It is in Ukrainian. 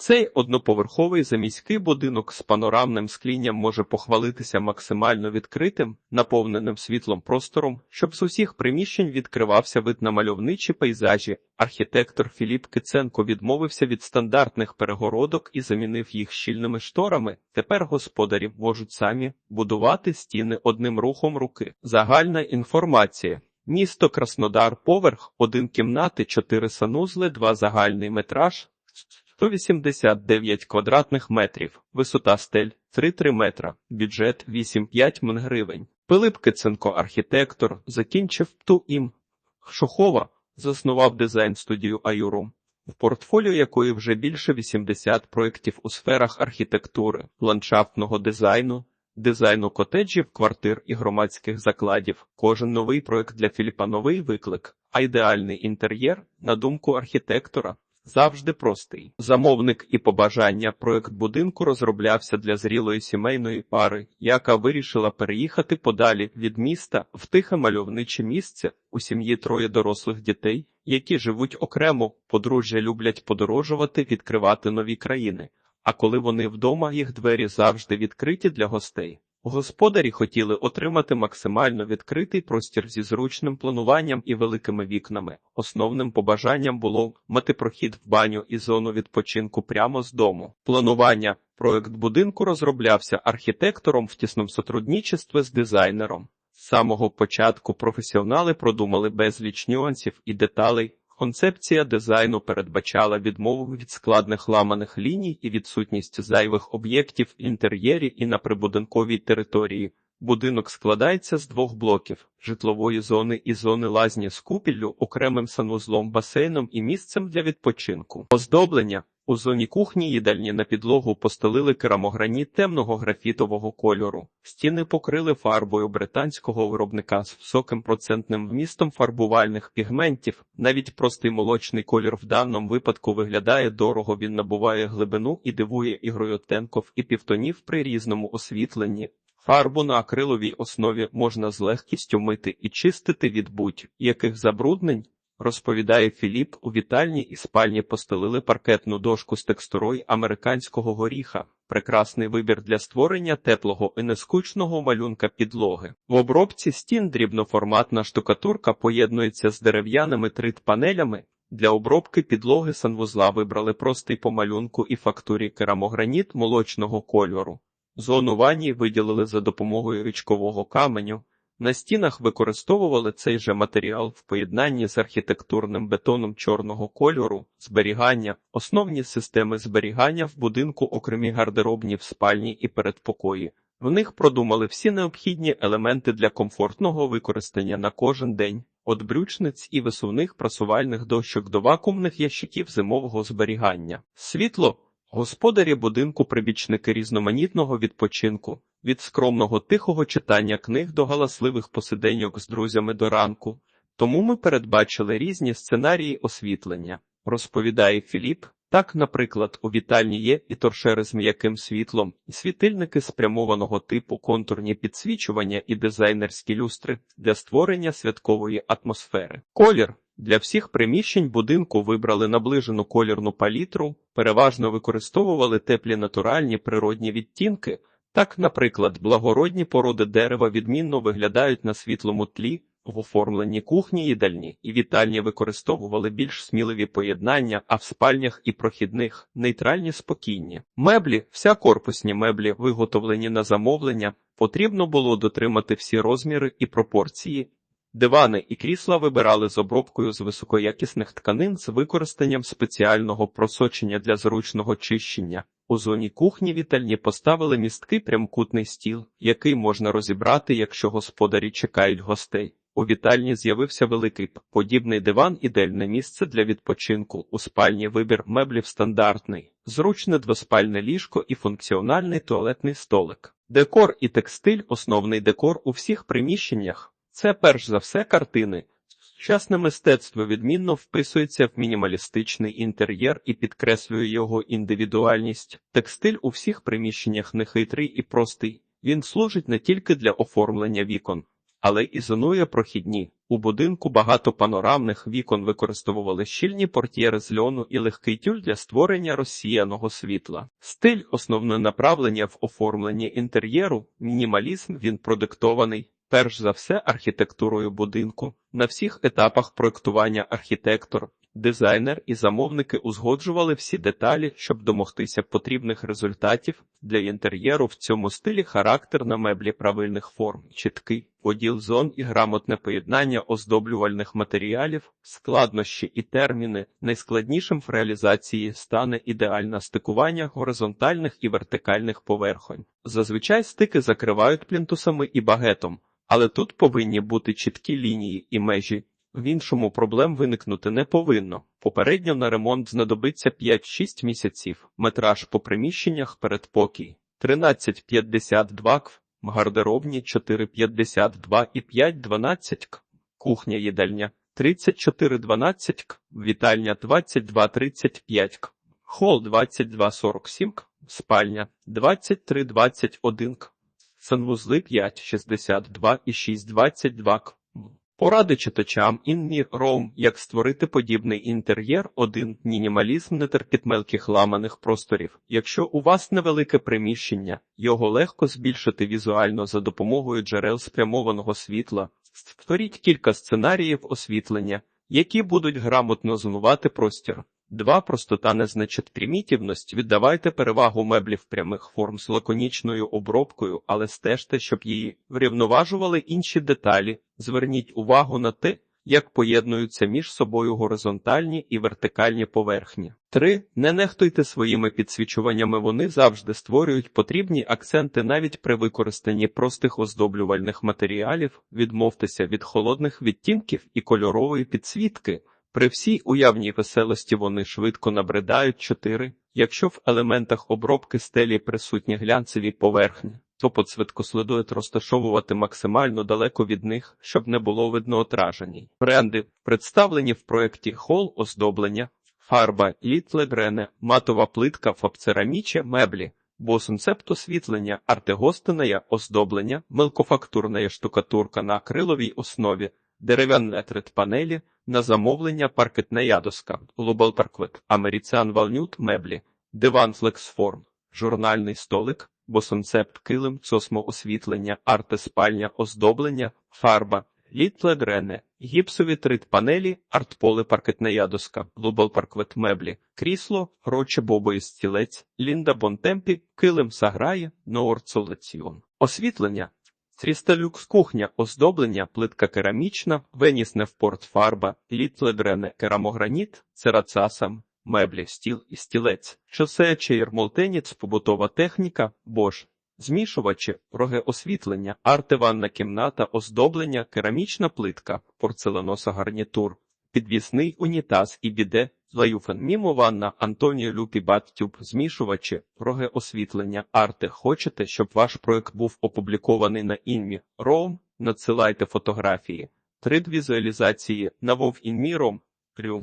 Цей одноповерховий заміський будинок з панорамним склінням може похвалитися максимально відкритим, наповненим світлом простором, щоб з усіх приміщень відкривався вид на мальовничі пейзажі. Архітектор Філіп Киценко відмовився від стандартних перегородок і замінив їх щільними шторами. Тепер господарі можуть самі будувати стіни одним рухом руки. Загальна інформація. Місто Краснодар, поверх, один кімнати, чотири санузли, два загальний метраж, 189 квадратних метрів, висота стель 3-3 метра, бюджет 8-5 мн гривень. Пилип Киценко, архітектор, закінчив ТУІМ. Шохова заснував дизайн-студію Аюрум, в портфоліо якої вже більше 80 проєктів у сферах архітектури, ландшафтного дизайну, дизайну котеджів, квартир і громадських закладів. Кожен новий проєкт для Філіпа новий виклик, а ідеальний інтер'єр, на думку архітектора, завжди простий. Замовник і побажання проект будинку розроблявся для зрілої сімейної пари, яка вирішила переїхати подалі від міста в тихе мальовниче місце. У сім'ї троє дорослих дітей, які живуть окремо, подружжя люблять подорожувати, відкривати нові країни. А коли вони вдома, їх двері завжди відкриті для гостей. Господарі хотіли отримати максимально відкритий простір зі зручним плануванням і великими вікнами. Основним побажанням було мати прохід в баню і зону відпочинку прямо з дому. Планування проект будинку розроблявся архітектором в тісному сотрудничестві з дизайнером. З самого початку професіонали продумали безліч нюансів і деталей. Концепція дизайну передбачала відмову від складних ламаних ліній і відсутність зайвих об'єктів в інтер'єрі і на прибудинковій території. Будинок складається з двох блоків: житлової зони і зони лазні з купіллю, окремим санузлом, басейном і місцем для відпочинку. Оздоблення у зоні кухні їдальні на підлогу постелили керамограніт темного графітового кольору. Стіни покрили фарбою британського виробника з високим процентним вмістом фарбувальних пігментів. Навіть простий молочний колір в даному випадку виглядає дорого. Він набуває глибину і дивує ігрою оттенків і півтонів при різному освітленні. Фарбу на акриловій основі можна з легкістю мити і чистити від будь-яких забруднень. Розповідає Філіп, у вітальні і спальні постелили паркетну дошку з текстурою американського горіха, прекрасний вибір для створення теплого і нескучного малюнка підлоги. В обробці стін дрібноформатна штукатурка поєднується з дерев'яними трит-панелями. Для обробки підлоги санвузла вибрали простий по малюнку і фактурі керамограніт молочного кольору. Зону ванні виділили за допомогою річкового каменю. На стінах використовували цей же матеріал в поєднанні з архітектурним бетоном чорного кольору, зберігання, основні системи зберігання в будинку, окремі гардеробні в спальні і передпокої. В них продумали всі необхідні елементи для комфортного використання на кожен день, від брючниць і висувних прасувальних дощок до вакуумних ящиків зимового зберігання. Світло. Господарі будинку прибічники різноманітного відпочинку, від скромного тихого читання книг до галасливих посиденьок з друзями до ранку. Тому ми передбачили різні сценарії освітлення, розповідає Філіп. Так, наприклад, у вітальні є і торшери з м'яким світлом, і світильники спрямованого типу, контурні підсвічування і дизайнерські люстри для створення святкової атмосфери. Колір для всіх приміщень будинку вибрали наближену колірну палітру, переважно використовували теплі натуральні природні відтінки. Так, наприклад, благородні породи дерева відмінно виглядають на світлому тлі, в оформленні кухні їдальні і вітальні використовували більш сміливі поєднання, а в спальнях і прохідних нейтральні спокійні. Меблі, вся корпусні меблі, виготовлені на замовлення, потрібно було дотримати всі розміри і пропорції. Дивани і крісла вибирали з обробкою з високоякісних тканин з використанням спеціального просочення для зручного чищення. У зоні кухні вітальні поставили місткий прямкутний стіл, який можна розібрати, якщо господарі чекають гостей. У вітальні з'явився великий подібний диван, ідеальне місце для відпочинку. У спальні вибір меблів стандартний, зручне двоспальне ліжко і функціональний туалетний столик. Декор і текстиль основний декор у всіх приміщеннях. Це перш за все картини. Сучасне мистецтво відмінно вписується в мінімалістичний інтер'єр і підкреслює його індивідуальність. Текстиль у всіх приміщеннях нехитрий і простий. Він служить не тільки для оформлення вікон, але і зонує прохідні У будинку багато панорамних вікон використовували щільні портьєри з льону і легкий тюль для створення розсіяного світла. Стиль, основне направлення в оформленні інтер'єру, мінімалізм він продиктований. Перш за все, архітектурою будинку. На всіх етапах проектування архітектор, дизайнер і замовники узгоджували всі деталі, щоб домогтися потрібних результатів. Для інтер'єру в цьому стилі характер на меблі правильних форм, чіткий поділ зон і грамотне поєднання оздоблювальних матеріалів, складнощі і терміни. Найскладнішим в реалізації стане ідеальне стикування горизонтальних і вертикальних поверхонь. Зазвичай стики закривають плінтусами і багетом. Але тут повинні бути чіткі лінії і межі. В іншому проблем виникнути не повинно. Попередньо на ремонт знадобиться 5-6 місяців. Метраж по приміщеннях передпокій 13,52 кв, гардеробні 4,52 і 5,12 кв, кухня їдальня 34,12 кв, вітальня 22,35 кв, хол 22,47 кв, спальня 23,21 кв. Санвузли 5,62 і 6,22 к. Поради читачам Інні Роум, як створити подібний інтер'єр, один мінімалізм не мелких ламаних просторів. Якщо у вас невелике приміщення, його легко збільшити візуально за допомогою джерел спрямованого світла. Створіть кілька сценаріїв освітлення, які будуть грамотно зонувати простір. Два простота не значить примітивність. Віддавайте перевагу меблів прямих форм з лаконічною обробкою, але стежте, щоб її врівноважували інші деталі. Зверніть увагу на те, як поєднуються між собою горизонтальні і вертикальні поверхні. 3. Не нехтуйте своїми підсвічуваннями. Вони завжди створюють потрібні акценти навіть при використанні простих оздоблювальних матеріалів. Відмовтеся від холодних відтінків і кольорової підсвітки. При всій уявній веселості вони швидко набридають 4. Якщо в елементах обробки стелі присутні глянцеві поверхні, то поцвитку слідує розташовувати максимально далеко від них, щоб не було видно отражень. Бренди, представлені в проєкті хол оздоблення, фарба, літлегрене, матова плитка, фабцераміче, меблі. Босунцепт освітлення, артегостине оздоблення, мелкофактурна штукатурка на акриловій основі, дерев'яне панелі, на замовлення ядоска, Global Parquet, American Walnut меблі, диван Flexform, журнальний столик, босонцепт килим, освітлення, арте-спальня, оздоблення, фарба, літле грене, гіпсові трит панелі, артполе ядоска, Global Parquet меблі, крісло, роче бобої стілець, лінда бонтемпі, килим саграє, ноорцолаціон. Освітлення Трісталюкс кухня, оздоблення, плитка керамічна, венісне впорт фарба, літледрене керамограніт, церацасам, меблі, стіл і стілець, шосе чейр-молтеніц, побутова техніка, бош, змішувачі, роги освітлення, артеванна кімната, оздоблення, керамічна плитка, порцеленоса гарнітур, підвісний унітаз і біде, Лаюфен мімованна Антоніо Люпі Баттюб, змішувачі, роги освітлення, арте. Хочете, щоб ваш проект був опублікований на інмі Роум? Надсилайте фотографії. Трид візуалізації на Вов інмі Ром. Рю.